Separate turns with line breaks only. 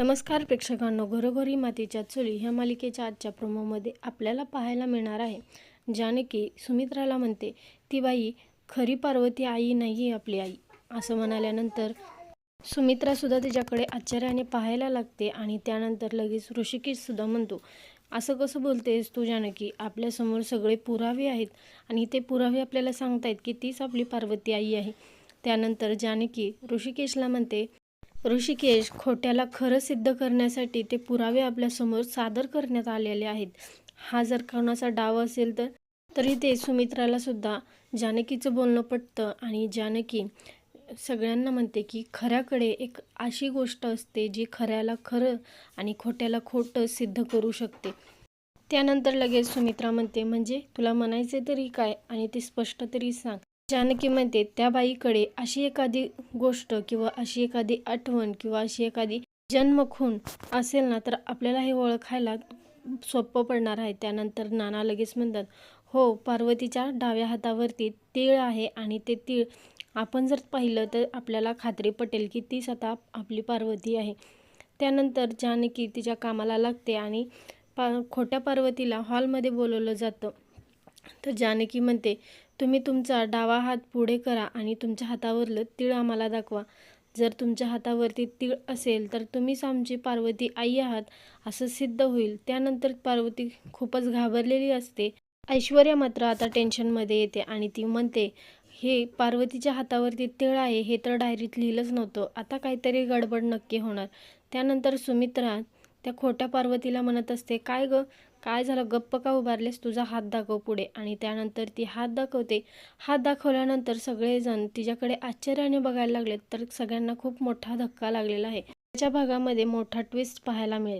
नमस्कार प्रेक्षकांनो घरोघरी मातीच्या चुली ह्या मालिकेच्या आजच्या प्रोमोमध्ये आपल्याला पाहायला मिळणार आहे. जानकी सुमित्राला म्हणते ती बाई खरी पार्वती आई नाही आपली आई. असं म्हणाल्यानंतर सुमित्रासुद्धा तिच्याकडे आश्चर्याने पाहायला लागते आणि त्यानंतर लगेच ऋषिकेशसुद्धा म्हणतो असं कसं बोलतेस तू जानकी? आपल्यासमोर सगळे पुरावे आहेत आणि ते पुरावे आपल्याला सांगतायत की तीच आपली पार्वती आई आहे. त्यानंतर जानकी ऋषिकेशला म्हणते ऋषिकेश खोट्याला खरं सिद्ध करण्यासाठी ते पुरावे आपल्यासमोर सादर करण्यात आलेले आहेत. हा जर कोणाचा डाव असेल तर तरी ते सुमित्राला सुद्धा जानकीचं बोलणं पटतं आणि जानकी सगळ्यांना म्हणते की खऱ्याकडे एक अशी गोष्ट असते जी खऱ्याला खरं आणि खोट्याला खोटं सिद्ध करू शकते. त्यानंतर लगेच सुमित्रा म्हणते म्हणजे तुला म्हणायचे तरी काय? आणि ते स्पष्ट तरी सांग. जानकी म्हणते त्या बाईकडे अशी एखादी गोष्ट किंवा अशी एखादी आठवण किंवा अशी एखादी जन्मखून असेल ना तर आपल्याला हे ओळखायला सोपं पडणार आहे. त्यानंतर नाना लगेच म्हणतात हो पार्वतीच्या डाव्या हातावरती तीळ आहे आणि ते तीळ आपण जर पाहिलं तर आपल्याला खात्री पटेल की तीच आता आपली पार्वती आहे. त्यानंतर जानकी तिच्या कामाला लागते आणि पा खोट्या पार्वतीला हॉलमध्ये बोलवलं जातं. तर जानकी म्हणते तुम्ही तुमचा डावा हात पुढे करा आणि तुमच्या हातावरलं तीळ आम्हाला दाखवा. जर तुमच्या हातावरती तीळ असेल तर तुम्हीच आमची पार्वती आई आहात असं सिद्ध होईल. त्यानंतर पार्वती खूपच घाबरलेली असते. ऐश्वर्या मात्र आता टेन्शनमध्ये येते आणि ती म्हणते हे पार्वतीच्या हातावरती तिळ आहे हे तर डायरीत लिहिलंच नव्हतं. आता काहीतरी गडबड नक्की होणार. त्यानंतर सुमित्रा त्या खोट्या पार्वतीला म्हणत असते काय गं? काय झालं? गप्प का उभारलेस? तुझा हात दाखव पुढे. आणि त्यानंतर ती हात दाखवते. हात दाखवल्यानंतर सगळेजण तिच्याकडे आश्चर्याने बघायला लागलेत. तर सगळ्यांना खूप मोठा धक्का लागलेला आहे. त्याच्या भागामध्ये मोठा ट्विस्ट पाहायला मिळेल.